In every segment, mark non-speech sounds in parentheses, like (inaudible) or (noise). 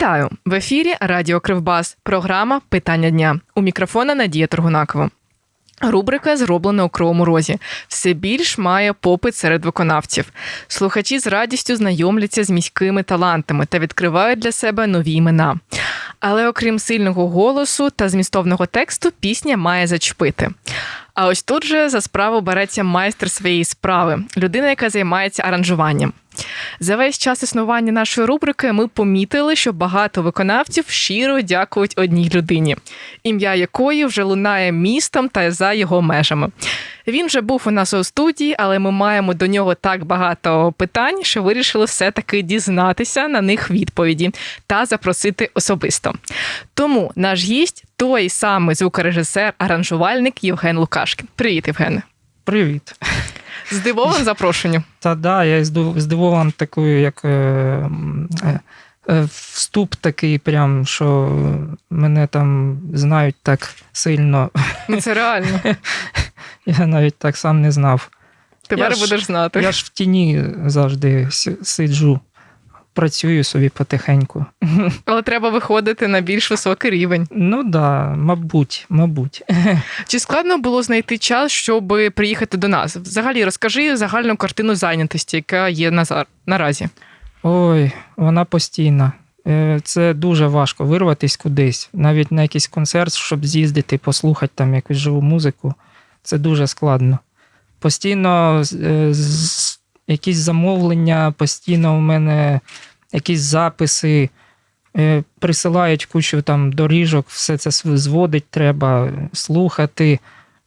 Вітаю в ефірі Радіо Кривбас. Програма Питання дня. У мікрофона Надія Торгунакова. Рубрика зроблена у кривому розі. Все більш має попит серед виконавців. Слухачі з радістю знайомляться з міськими талантами та відкривають для себе нові імена. Але окрім сильного голосу та змістовного тексту, пісня має зачепити. А ось тут же за справу береться майстер своєї справи, людина, яка займається аранжуванням. За весь час існування нашої рубрики ми помітили, що багато виконавців щиро дякують одній людині, ім'я якої вже лунає містом та за його межами. Він вже був у нас у студії, але ми маємо до нього так багато питань, що вирішили все-таки дізнатися на них відповіді та запросити особисто. Тому наш гість той самий звукорежисер, аранжувальник Євген Лукашкін. Привіт, Євгене. Привіт. Здивований запрошенню. Та да, я здивован такою, як е, е, е, вступ такий, прям, що мене там знають так сильно. Ну, Це реально. (laughs) Я навіть так сам не знав. Тепер Я ж- будеш знати. Я ж в тіні завжди сиджу, працюю собі потихеньку. (laughs) Але треба виходити на більш високий рівень. Ну да, мабуть, мабуть. (laughs) Чи складно було знайти час, щоб приїхати до нас? Взагалі, розкажи загальну картину зайнятості, яка є назар- наразі. Ой, вона постійна. Е, Це дуже важко вирватися кудись, навіть на якийсь концерт, щоб з'їздити, послухати там якусь живу музику. Це дуже складно. Постійно е, якісь замовлення, постійно у мене якісь записи, е, присилають кучу там доріжок, все це зводить треба, слухати.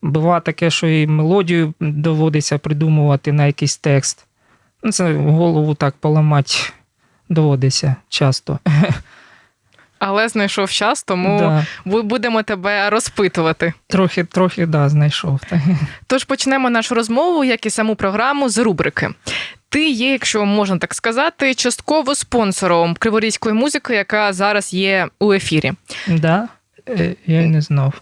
Бува таке, що і мелодію доводиться придумувати на якийсь текст. Ну, це голову так поламати доводиться часто. (laughs) Але знайшов час, тому Да. будемо тебе розпитувати. Трохи, трохи, да, знайшов. Тож почнемо нашу розмову, як і саму програму, з рубрики. Ти є, якщо можна так сказати, частково спонсором криворізької музики, яка зараз є у ефірі. Да? Е, Я не знав.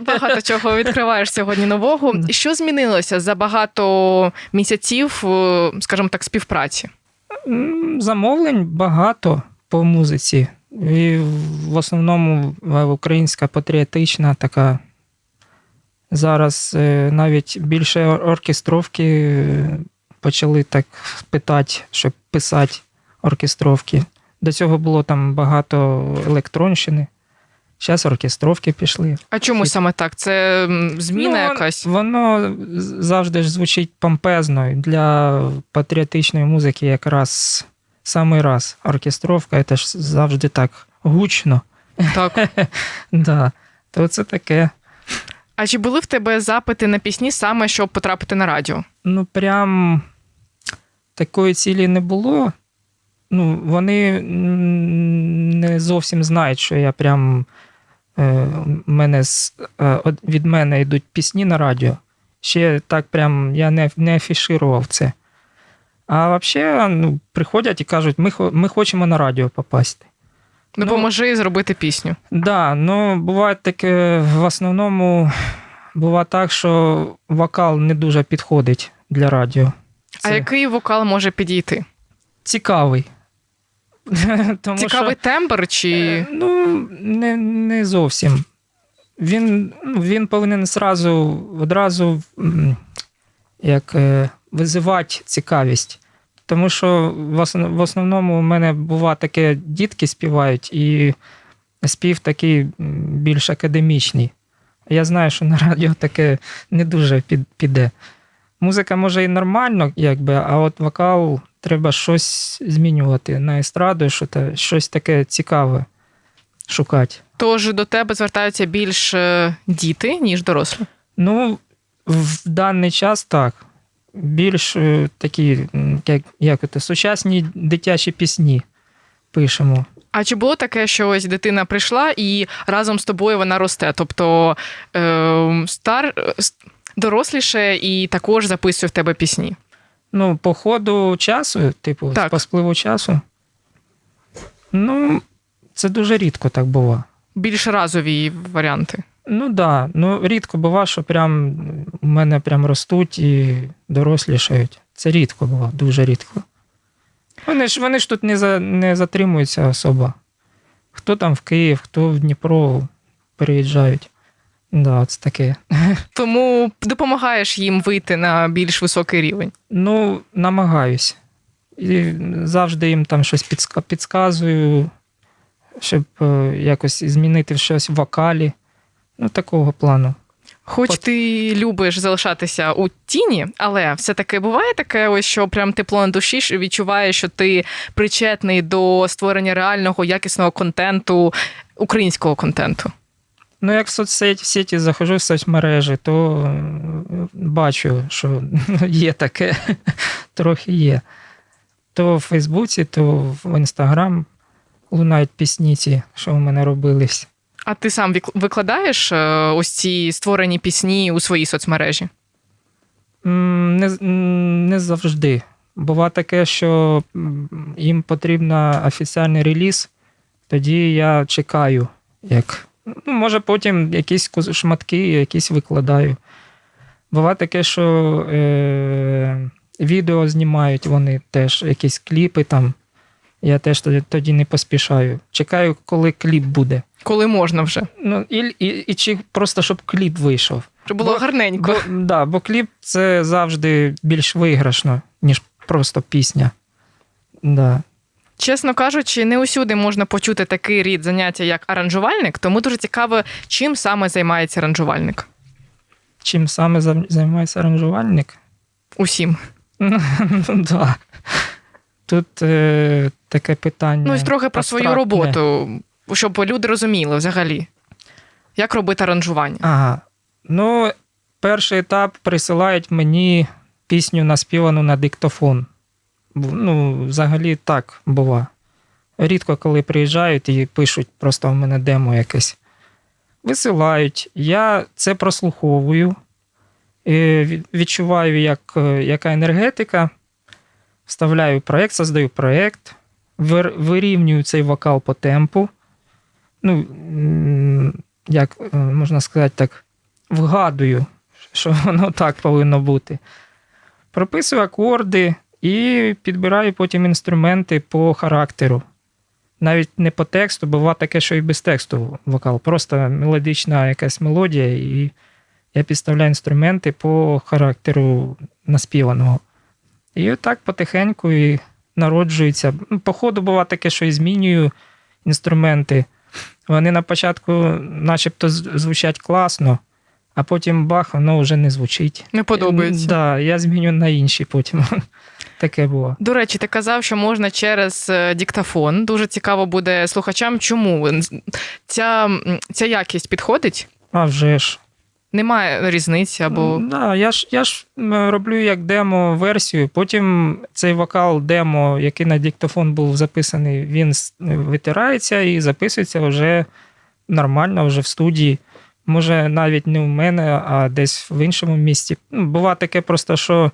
Багато чого відкриваєш сьогодні нового. Що змінилося за багато місяців, е, скажімо так, співпраці? Замовлень багато по музиці. І в основному е, українська патріотична така. Зараз е, навіть більше оркестровки е, почали так питати, щоб писати оркестровки. До цього було там багато електронщини. Зараз оркестровки пішли. А чому саме так? Це зміна Ну, якась? Воно завжди ж звучить помпезно. Для патріотичної музики якраз самий раз. Оркестровка це ж завжди так гучно. Так. (laughs) Да. То це таке. А чи були в тебе запити на пісні саме, щоб потрапити на радіо? Ну, прям такої цілі не було. Ну, вони не зовсім знають, що я прям е, мене е, від мене йдуть пісні на радіо. Ще так прям я не, не афішував це. А взагалі ну, приходять і кажуть, ми, ми хочемо на радіо попасти. Ну, Допоможи зробити пісню. Да, ну буває таке, в основному буває так, що вокал не дуже підходить для радіо. А який вокал може підійти? цікавий. (laughs) Тому Цікавий що, тембр чи. е, ну, не, не зовсім. Він, ну, він повинен одразу м, як, е, визивати цікавість. Тому що в основному у мене буває таке, дітки співають, і спів такий більш академічний. Я знаю, що на радіо таке не дуже піде. Музика може і нормально, якби, а от вокал треба щось змінювати на естраду, що та- щось таке цікаве шукати. Тож до тебе звертаються більш е, діти, ніж дорослі. Ну, в даний час так. Більш е, такі, як, як це, сучасні дитячі пісні пишемо. А чи було таке, що ось дитина прийшла і разом з тобою вона росте? Тобто е, стар е, доросліше і також записує в тебе пісні. Ну, по ходу часу, типу, Так. по спливу часу. Ну, це дуже рідко так буває. Більш разові варіанти. Ну так, да. ну рідко буває, що прям у мене прям ростуть і дорослішають. Це рідко буває, дуже рідко. Вони ж, вони ж тут не, за, не затримуються особо. Хто там в Київ, хто в Дніпро переїжджають. Да, це таке. (laughs) Тому допомагаєш їм вийти на більш високий рівень. Ну, намагаюсь. І завжди їм там щось підска- підказую, щоб е, якось змінити щось в вокалі. Ну, такого плану. Хоч От. ти любиш залишатися у тіні, але все-таки буває таке, ось що прям тепло на душі що відчуваєш, що ти причетний до створення реального якісного контенту, українського контенту. Ну, як в соцсеті в сеті заходжу в соцмережі, то е, бачу, що (laughs) є таке, (laughs) трохи є. То в Фейсбуці, то в Інстаграм лунають пісні ці, що у мене робились. А ти сам викладаєш е, ось ці створені пісні у своїй соцмережі? Не, не завжди. Бува таке, що їм потрібен офіційний реліз, тоді я чекаю, як. Ну, може, потім якісь шматки, якісь викладаю. Бува таке, що е, відео знімають вони теж, якісь кліпи там. Я теж тоді, не поспішаю. Чекаю, коли кліп буде. Коли можна вже? Ну, і, і, і чи просто щоб кліп вийшов. Щоб було Бо- гарненько. Бо, да, бо кліп це завжди більш виграшно, ніж просто пісня. Да. Чесно кажучи, не усюди можна почути такий рід заняття, як аранжувальник, тому дуже цікаво, чим саме займається аранжувальник. Чим саме займається аранжувальник? Усім. (laughs) Ну, да. Тут е, таке питання. Ну і трохи про свою роботу, щоб люди розуміли взагалі, як робити аранжування. Ага. Ну, перший етап присилають мені пісню наспівану на диктофон. Ну, взагалі так бува. Рідко, коли приїжджають і пишуть просто в мене демо якесь. Висилають. Я це прослуховую, е, відчуваю, як, е, яка енергетика. Вставляю проєкт, создаю проєкт, вирівнюю цей вокал по темпу. Ну, як е, можна сказати так, вгадую, що воно так повинно бути. Прописую акорди і підбираю потім інструменти по характеру. Навіть не по тексту, бува таке, що і без тексту вокал. Просто мелодична якась мелодія, і я підставляю інструменти по характеру наспіваного. І отак потихеньку і народжується. Ну, По ходу бува таке, що і змінюю інструменти. Вони на початку, начебто, звучать класно, а потім бах, воно вже не звучить. Не подобається. Так, да, я зміню на інші потім. (laughs) Таке було. До речі, ти казав, що можна через е, диктофон. Дуже цікаво буде слухачам, чому ця, ця якість підходить. А вже ж. Немає різниці або Да, я ж, я ж роблю як демо-версію. Потім цей вокал демо, який на диктофон був записаний, він витирається і записується вже нормально, вже в студії. Може, навіть не у мене, а десь в іншому місці. Ну, Бува таке просто, що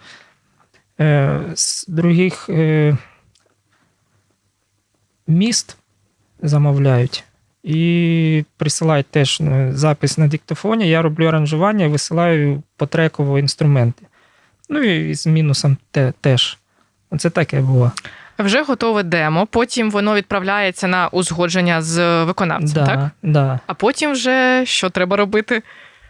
е, з других е, міст замовляють. І присилають теж е, запис на диктофоні. Я роблю аранжування і висилаю потреково інструменти. Ну і з мінусом те, теж. Це таке було. вже готове демо. Потім воно відправляється на узгодження з виконавцем, Да, так? да. А потім вже що треба робити?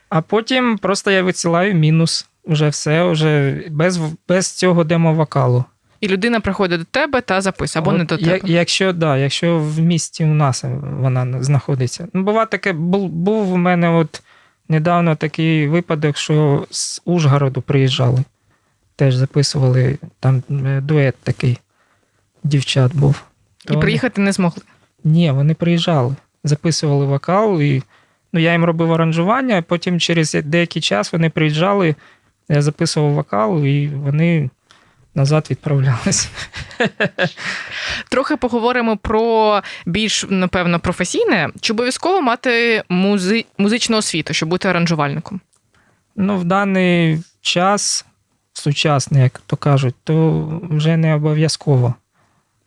А потім просто я висилаю мінус. Вже все, вже без, без цього демо-вокалу. І людина приходить до тебе та записує, або От не до тебе. Якщо, да, якщо в місті у нас вона знаходиться. Ну, бува таке, був, був у мене от недавно такий випадок, що з Ужгороду приїжджали. Теж записували там е, дует такий. Дівчат був. То І вони- приїхати не змогли. Ні, вони приїжджали, записували вокал, і ну, я їм робив аранжування, а потім через деякий час вони приїжджали, я записував вокал, і вони назад відправлялись. (laughs) Трохи поговоримо про більш, напевно, професійне. Чи обов'язково мати музи... музичну освіту, щоб бути аранжувальником? Ну, в даний час, сучасний, як то кажуть, то вже не обов'язково.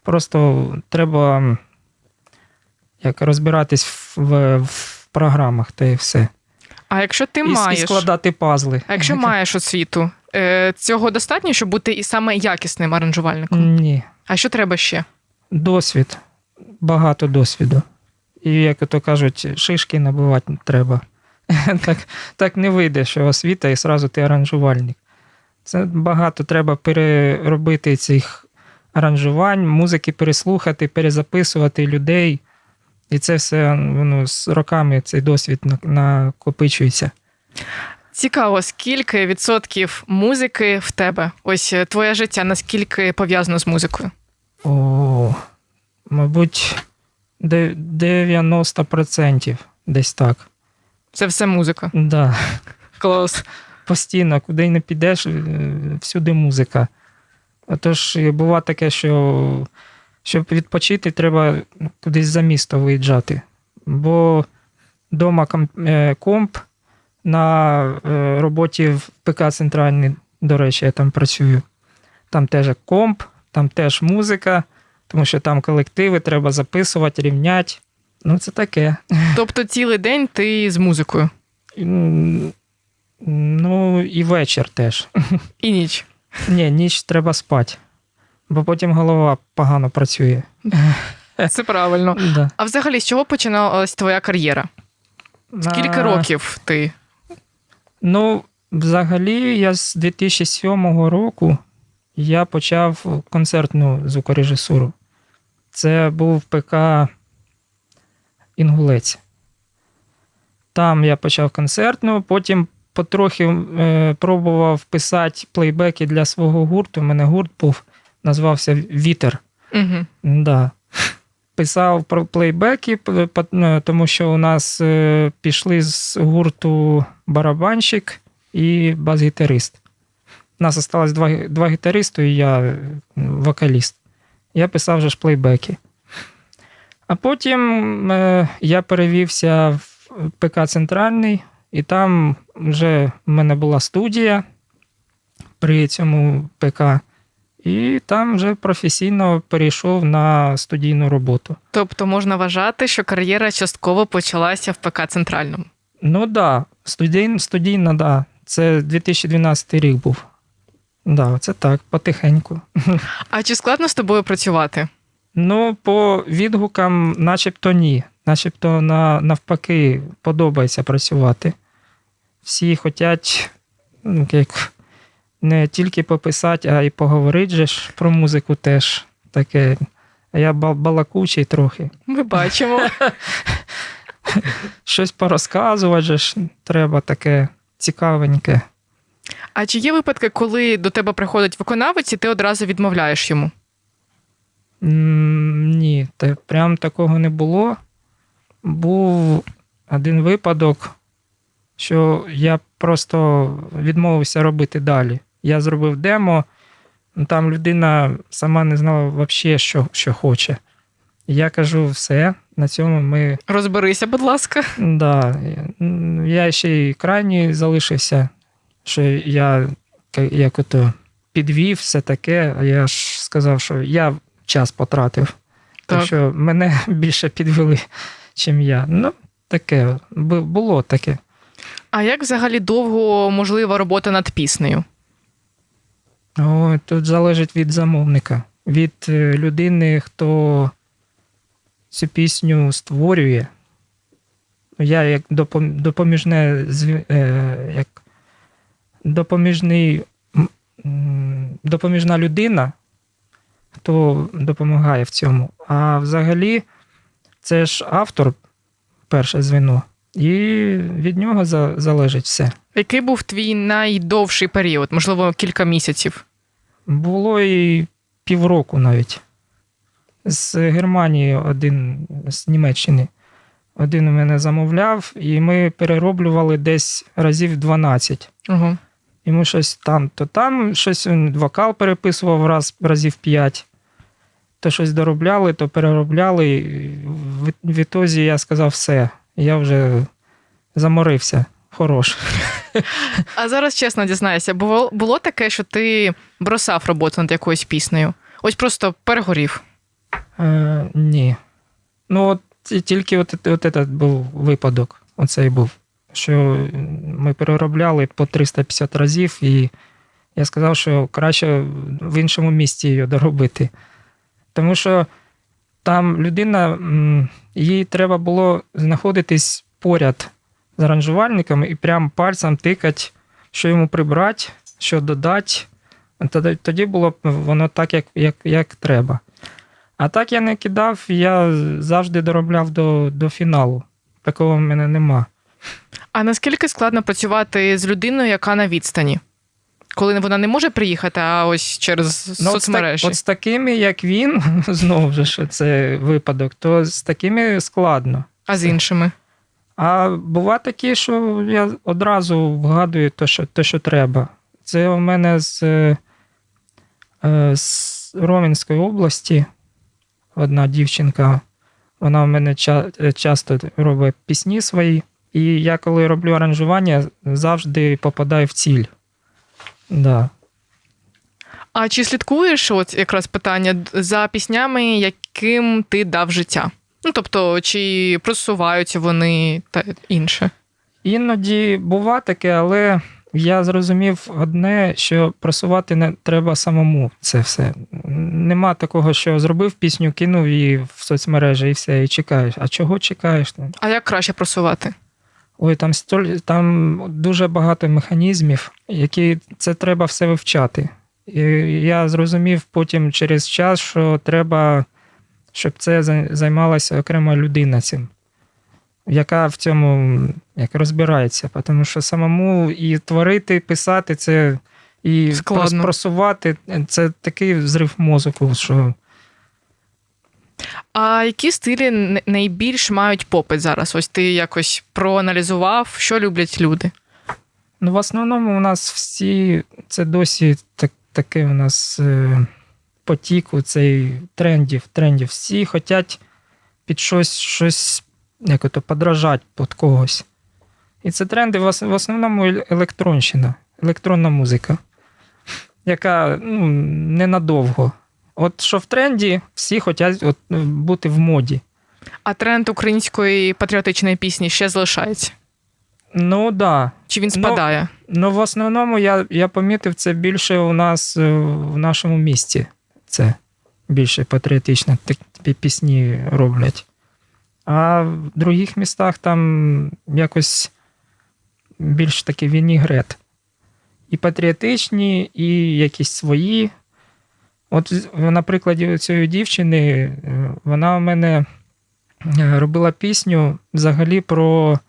Просто треба як розбиратись в, в, в програмах та і все. А якщо ти і, маєш, і складати пазли. а якщо (laughs) маєш освіту, е, цього достатньо, щоб бути і саме якісним аранжувальником? Ні. А що треба ще? Досвід. Багато досвіду. І, як то кажуть, шишки набивати треба. (laughs) так, так не вийде, що освіта і одразу ти аранжувальник. Це багато треба переробити цих аранжувань, музики переслухати, перезаписувати людей. І це все воно, з роками цей досвід накопичується. Цікаво, скільки відсотків музики в тебе? Ось е, твоє життя наскільки пов'язано з музикою? О, мабуть, 90% десь так. Це все музика. Да. Клас. Постійно, куди не підеш, е, всюди музика. Отож, і буває таке, що щоб відпочити, треба кудись за місто виїжджати. Бо вдома комп на е, роботі в ПК Центральний, до речі, я там працюю. Там теж комп, там теж музика, тому що там колективи треба записувати, рівняти. Ну, це таке. Тобто цілий день ти з музикою Ну, і вечір теж. і ніч. Ні, ніч треба спати, бо потім голова погано працює. Це правильно. Да. А взагалі, з чого починалась твоя кар'єра? Скільки А, років ти? Ну, взагалі, я з 2007 року я почав концертну звукорежисуру. Це був ПК Інгулець. Там я почав концертну, потім потрохи е, пробував писати плейбеки для свого гурту. У мене гурт був, назвався Вітер. Угу. Да. Писав про плейбеки, е, тому що у нас е, пішли з гурту барабанщик і бас-гітарист. У нас залишилось два, два гітаристи і я вокаліст. Я писав же ж плейбеки. А потім е, я перевівся в ПК Центральний, і там вже в мене була студія при цьому ПК. І там вже професійно перейшов на студійну роботу. Тобто можна вважати, що кар'єра частково почалася в ПК Центральному. Ну так, да, студій, студійна, да. Це 2012 рік був. Да, це так, потихеньку. А чи складно з тобою працювати? Ну, по відгукам, начебто ні. Начебто на, навпаки подобається працювати. Всі хочуть, ну, як не тільки пописати, а й поговорити же ж про музику теж таке. А я бал- балакучий трохи. Ми бачимо. (laughs) Щось порозказувати же ж треба таке цікавеньке. А чи є випадки, коли до тебе приходить виконавець, і ти одразу відмовляєш йому? М, Ні, та прям такого не було. Був один випадок, що я просто відмовився робити далі. Я зробив демо, ну, там людина сама не знала взагалі, що, що хоче. Я кажу, все, на цьому ми. Розберися, будь ласка. Да, я ще й крайній залишився, що я як ото підвів все таке, а я ж сказав, що я час потратив. Так Так. що мене (laughs) більше підвели, чим я. Ну, таке, було таке. А як взагалі довго можлива робота над піснею? О, тут залежить від замовника, від е, людини, хто цю пісню створює. Я як допоміжне е, як допоміжний, допоміжна людина, хто допомагає в цьому. А взагалі, це ж автор, перше звіно, і від нього залежить все. Який був твій найдовший період, можливо, кілька місяців? Було і півроку навіть. З Германії один, з Німеччини. Один у мене замовляв, і ми перероблювали десь разів 12. Угу. Йому щось там, то там щось він вокал переписував раз, разів 5. То щось доробляли, то переробляли. В, в ітозі я сказав все. Я вже заморився. Хорош. А зараз чесно дізнайся, було, було таке, що ти бросав роботу над якоюсь піснею? Ось просто перегорів. Е, ні. Ну, от тільки от, от этот був випадок. Оцей був. Що ми переробляли по 350 разів, і я сказав, що краще в іншому місці її доробити. Тому що там людина, їй треба було знаходитись поряд з аранжувальником і прям пальцем тикати, що йому прибрати, що додати. Тоді, було б воно так, як, як, як треба. А так я не кидав, я завжди доробляв до, до фіналу. Такого в мене нема. А наскільки складно працювати з людиною, яка на відстані? Коли вона не може приїхати, а ось через Ну, соцмережі. от з такими, як він, (laughs) знову ж це випадок, то з такими складно. А з іншими? А бува такі, що я одразу вгадую те, що, те, що треба. Це у мене з, е, з Ровенської області одна дівчинка. Вона у мене ча- часто робить пісні свої. І я, коли роблю аранжування, завжди попадаю в ціль. Да. А чи слідкуєш, от якраз питання, за піснями, яким ти дав життя? Ну, тобто, чи просуваються вони та інше? Іноді бува таке, але я зрозумів одне, що просувати не треба самому це все. Нема такого, що зробив пісню, кинув її в соцмережі і все, і чекаєш. А чого чекаєш? Ну, А як краще просувати? Ой, там столь, там дуже багато механізмів, які це треба все вивчати. І я зрозумів потім через час, що треба, щоб це займалася окрема людина цим, яка в цьому як розбирається. Тому що самому і творити, писати це і Складно. просувати це такий взрив мозку, що А які стилі найбільш мають попит зараз? Ось ти якось проаналізував, що люблять люди. Ну, в основному у нас всі це досі так, таке у нас е, потік у цей трендів, трендів. Всі хочуть під щось, щось як ото, подражати під когось. І це тренди в, основному електронщина, електронна музика, яка ну, ненадовго. От що в тренді, всі хочуть от, е, бути в моді. А тренд української патріотичної пісні ще залишається? Ну так. Да. Чи він Ну, спадає? Ну, в основному я, я помітив це більше у нас е, в нашому місті. Це більше патріотично такі пісні роблять. А в других містах там якось більш такий вінігрет. І патріотичні, і якісь свої. От, з- на прикладі цієї дівчини, е, вона у мене е, робила пісню взагалі про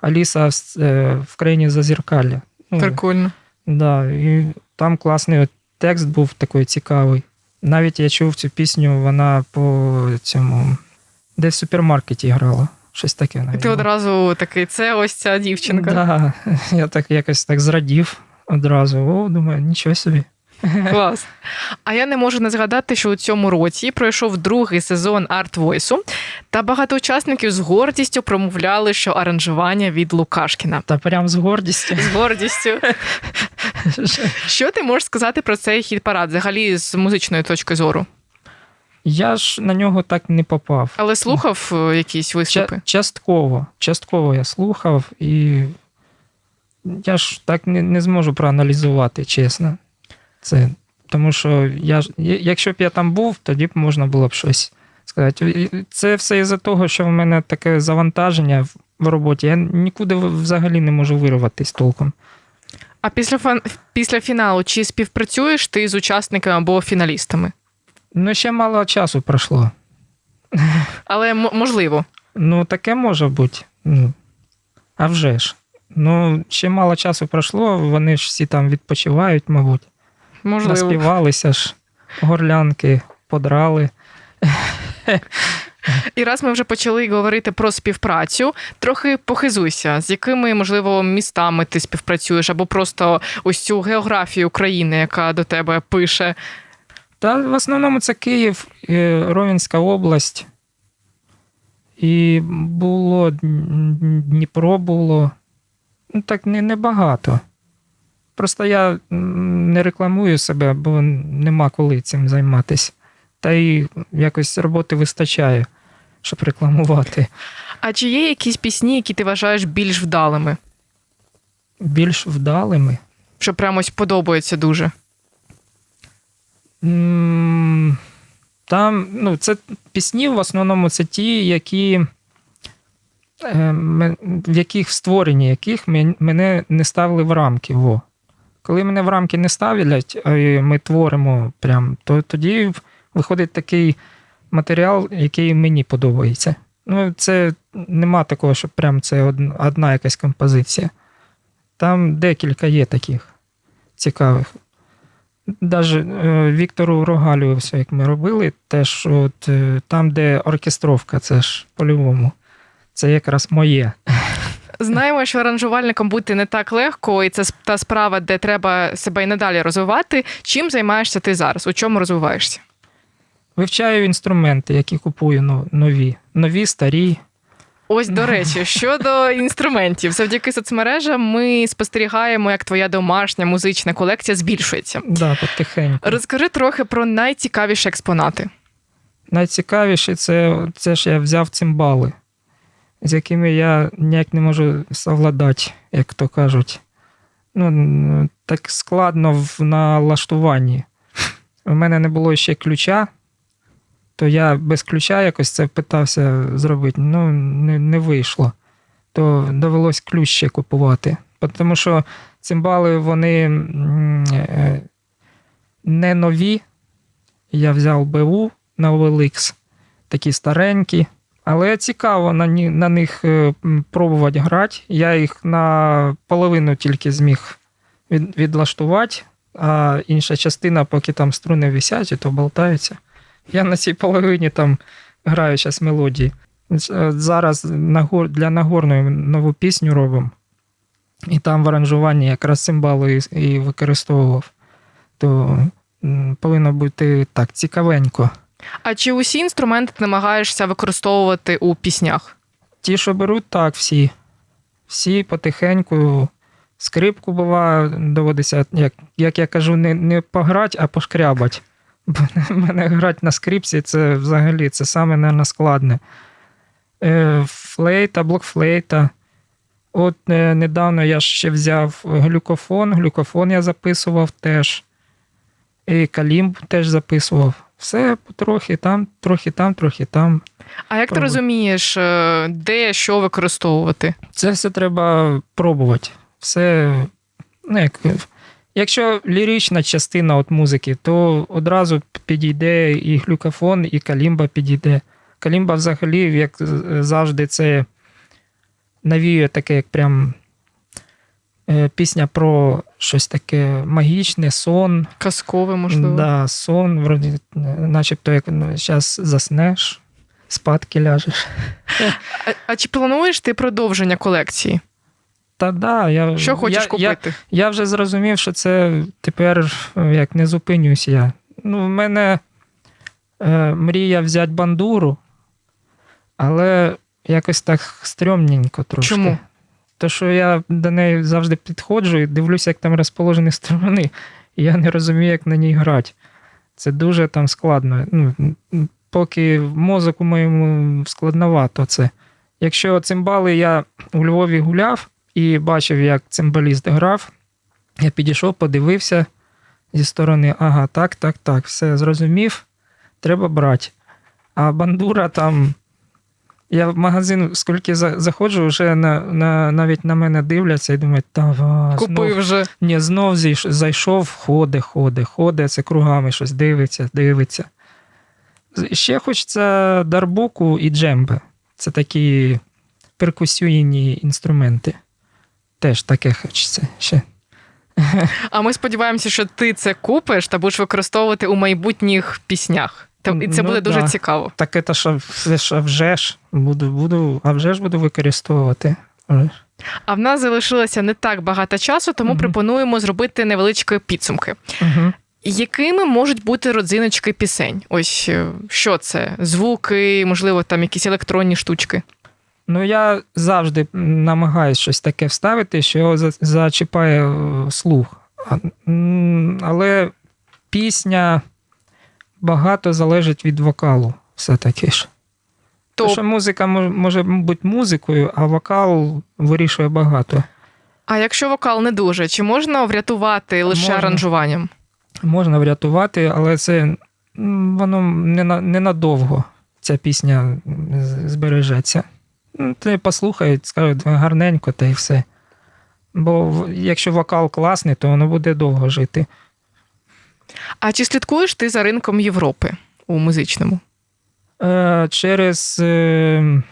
Аліса в, е, в країні зазіркалля. Ну, Прикольно. Да, і там класний от текст був такий цікавий. Навіть я чув цю пісню, вона по цьому. Де в супермаркеті грала. Щось таке І ти одразу такий, це ось ця дівчинка. Да, я так якось так зрадів одразу. О, думаю, нічого собі. Клас. А я не можу не згадати, що у цьому році пройшов другий сезон Арт Войсу, та багато учасників з гордістю промовляли, що аранжування від Лукашкіна. Та прям з гордістю. З гордістю. (laughs) Що ти можеш сказати про цей хіт-парад, взагалі з музичної точки зору? Я ж на нього так не попав. Але слухав е, якісь виступи? Ча- частково. Частково я слухав, і я ж так не, не зможу проаналізувати, чесно. Це, тому що я ж, якщо б я там був, тоді б можна було б щось сказати. Це все із-за того, що в мене таке завантаження в- роботі. Я нікуди взагалі не можу вирватися толком. А після фан... після фіналу чи співпрацюєш ти з учасниками або фіналістами? Ну, ще мало часу пройшло. Але можливо. Ну, таке може бути. Ну, а вже ж. Ну, ще мало часу пройшло, вони ж всі там відпочивають, мабуть. Можливо. Наспівалися ж, горлянки подрали. І раз ми вже почали говорити про співпрацю, трохи похизуйся, з якими, можливо, містами ти співпрацюєш, або просто ось цю географію України, яка до тебе пише. Та в основному це Київ, е, Ровенська область. І було Дніпро було. Ну, так не, небагато. Просто я не рекламую себе, бо нема коли цим займатися. Та й якось роботи вистачає, щоб рекламувати. А чи є якісь пісні, які ти вважаєш більш вдалими, Більш вдалими. що прямо ось подобаються дуже? Там, ну, це пісні в основному це ті, які. е, В яких створенні яких мене не ставили в рамки. Во. Коли мене в рамки не ставлять, ми творимо прям, то тоді виходить такий матеріал, який мені подобається. Ну, це нема такого, що прям це одна якась композиція. Там декілька є таких цікавих. Даже е, Віктору Рогалю, все як ми робили, теж от, е, там, де оркестровка, це ж по-любому. Це якраз моє. Знаємо, що аранжувальником бути не так легко, і це та справа, де треба себе і надалі розвивати. Чим займаєшся ти зараз? У чому розвиваєшся? Вивчаю інструменти, які купую нові. Нові, старі. Ось до речі, (laughs) щодо інструментів, завдяки соцмережам ми спостерігаємо, як твоя домашня музична колекція збільшується. Да, потихеньку. Розкажи трохи про найцікавіші експонати. Найцікавіше це, це ж я взяв цимбали, з якими я ніяк не можу совладати, як то кажуть. Ну, так складно в налаштуванні. У мене не було ще ключа, то я без ключа якось це питався зробити. Ну, не, не вийшло. То довелось ключ ще купувати. Тому що цимбали, вони е, не нові. Я взяв БУ на OLX, такі старенькі. Але цікаво на, на них е, пробувати грати. Я їх на половину тільки зміг від, відлаштувати, а інша частина, поки там струни висять, то болтаються. Я на цій половині там граю зараз мелодії. Е, Зараз для Нагорної нову пісню робимо. І там в аранжуванні якраз цимбали і використовував. То повинно бути так цікавенько. А чи усі інструменти ти намагаєшся використовувати у піснях? Ті, що беруть, так, всі. Всі потихеньку. Скрипку буває, доводиться, як, як я кажу, не, не пограти, а пошкрябать. (laughs) Бо мене грати на скрипці це взагалі це саме, мабуть, складне. Е, флейта, блокфлейта. От е, недавно я ще взяв глюкофон. Глюкофон я записував теж. І калімб теж записував. Все потрохи там, трохи там, трохи там. А як ти розумієш, е, де що використовувати? Це все треба пробувати. Все, ну, як, якщо лірична частина от музики, то одразу підійде і глюкофон, і калімба підійде. Калімба взагалі, як завжди, це навіює таке, як прям пісня про щось таке магічне, сон. Казкове, можливо. Да, сон, вроді, начебто, як зараз заснеш, спадки ляжеш. А, а чи плануєш ти продовження колекції? Та да, я, Що хочеш я, я, купити? Я вже зрозумів, що це тепер е, як не зупинюсь я. Ну, в мене е, мрія взяти бандуру, але якось так стрьомненько трошки. Чому? То, що я до неї завжди підходжу і дивлюся, як там розположені струни, і я не розумію, як на ній грати. Це дуже там складно. Ну, поки в мозоку моєму складновато це. Якщо цимбали я у Львові гуляв і бачив, як цимбаліст грав, я підійшов, подивився зі сторони, ага, так, так, так, все зрозумів, треба брати. А бандура там. Я в магазин, скільки за- заходжу, вже на, на, навіть на мене дивляться і думають, та ва, Купив знов, вже. ні, знов зійш- зайшов, ходе, ходе, ходе, це кругами щось дивиться, дивиться. З- Ще хочеться дарбуку і джембе. Це такі перкусійні інструменти. Теж таке хочеться ще. А ми сподіваємося, що ти це купиш та будеш використовувати у майбутніх піснях. Та і це Ну, буде дуже цікаво. Так це ж, це ж вже ж буду, буду, а вже ж буду використовувати. А в нас залишилося не так багато часу, тому Мгм. пропонуємо зробити невеличкі підсумки. Угу. Якими можуть бути родзиночки пісень? Ось е, що це? Звуки, можливо, там якісь електронні штучки. Ну, я завжди намагаюся щось таке вставити, що за- зачіпає е, слух. Але пісня багато залежить від вокалу, все-таки ж. То, Тому що музика може бути музикою, а вокал вирішує багато. а якщо вокал не дуже, чи можна врятувати лише Можна. аранжуванням? Можна врятувати, але це воно не на- ненадовго ця пісня збережеться. Ну, Ти послухають, скажуть гарненько, та й все. Бо якщо вокал класний, то воно буде довго жити. А чи слідкуєш ти за ринком Європи у музичному? Е, через е,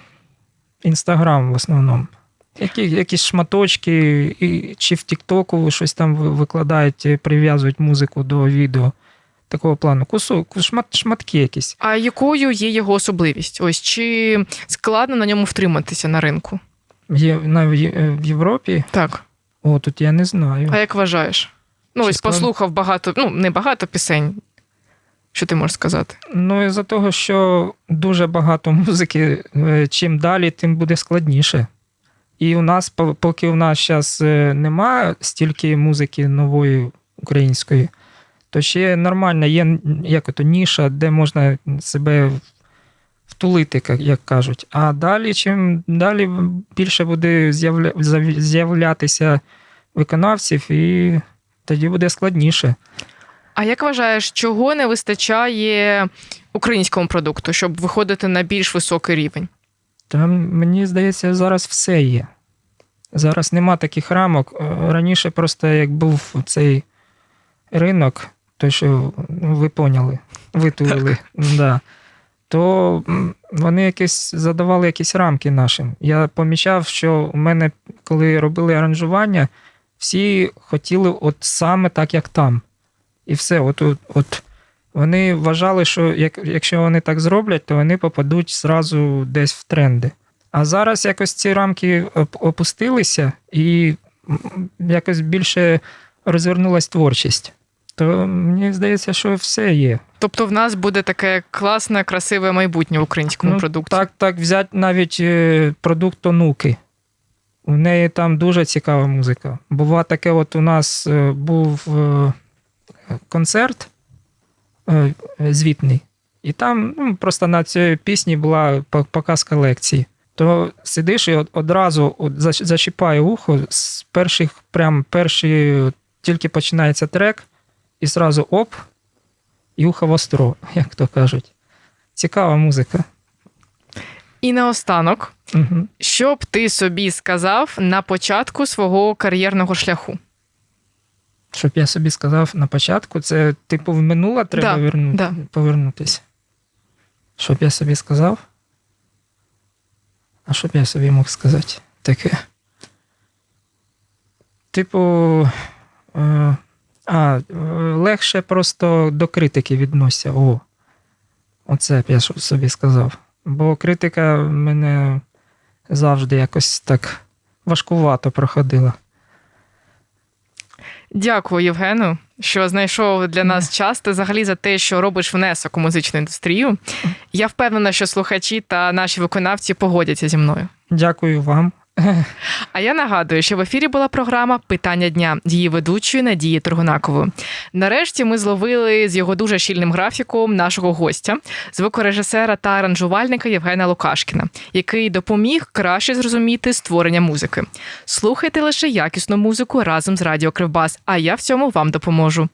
Інстаграм в основному. Які, якісь шматочки, і, чи в Тіктоку щось там викладають, е, прив'язують музику до відео. Такого плану. Кусок, шмат, шматки якісь. А якою є його особливість? Ось чи складно на ньому втриматися на ринку? Є на, в е, в Європі. Так. О, тут я не знаю. А як вважаєш? Ну, ось послухав багато, ну, не багато пісень. Що ти можеш сказати? Ну, із-за того, що дуже багато музики, е, чим далі, тим буде складніше. І у нас, поки у нас зараз немає стільки музики нової української, то ще нормально є як ото, ніша, де можна себе втулити, як- як кажуть. А далі, чим далі більше буде з'явля- з'являтися виконавців, і тоді буде складніше. А як вважаєш, чого не вистачає українському продукту, щоб виходити на більш високий рівень? Там, мені здається, зараз все є. Зараз нема таких рамок. Е, Раніше просто як був цей ринок, то що ну, ви поняли, витулили, (laughs) да, то вони якісь задавали якісь рамки нашим. Я помічав, що у мене, коли робили аранжування, всі хотіли от саме так, як там. І все, от, от, от вони вважали, що як, якщо вони так зроблять, то вони попадуть зразу десь в тренди. А зараз якось ці рамки опустилися і якось більше розвернулась творчість. То мені здається, що все є. Тобто в нас буде таке класне, красиве майбутнє в українському Ну, продукті. Так, так, взяти навіть е, продукт онуки. У неї там дуже цікава музика. Бува таке, от у нас е, був е, концерт е, звітний, і там ну, просто на цій пісні була по- показ колекції. То сидиш і одразу от, зачіпає ухо з перших, прям перші, тільки починається трек, і зразу оп, і ухо востро, (laughs) як то кажуть. Цікава музика. І наостанок, Угу. що б ти собі сказав на початку свого кар'єрного шляху? Щоб я собі сказав на початку, це типу в минуле треба Да, верну... да. повернутися. Щоб я собі сказав. А що б я собі мог сказати? Таке. Типу. Е... А, е, легше просто до критики відносся. О. Оце б я собі сказав. Бо критика мене завжди якось так важкувато проходила. Дякую, Євгену, що знайшов для нас час та взагалі за те, що робиш внесок у музичну індустрію. Я впевнена, що слухачі та наші виконавці погодяться зі мною. Дякую вам. (laughs) А я нагадую, що в ефірі була програма Питання дня її ведучою Надії Тургунаковою. Нарешті ми зловили з його дуже щільним графіком нашого гостя, звукорежисера та аранжувальника Євгена Лукашкіна, який допоміг краще зрозуміти створення музики. Слухайте лише якісну музику разом з Радіо Кривбас, а я в цьому вам допоможу.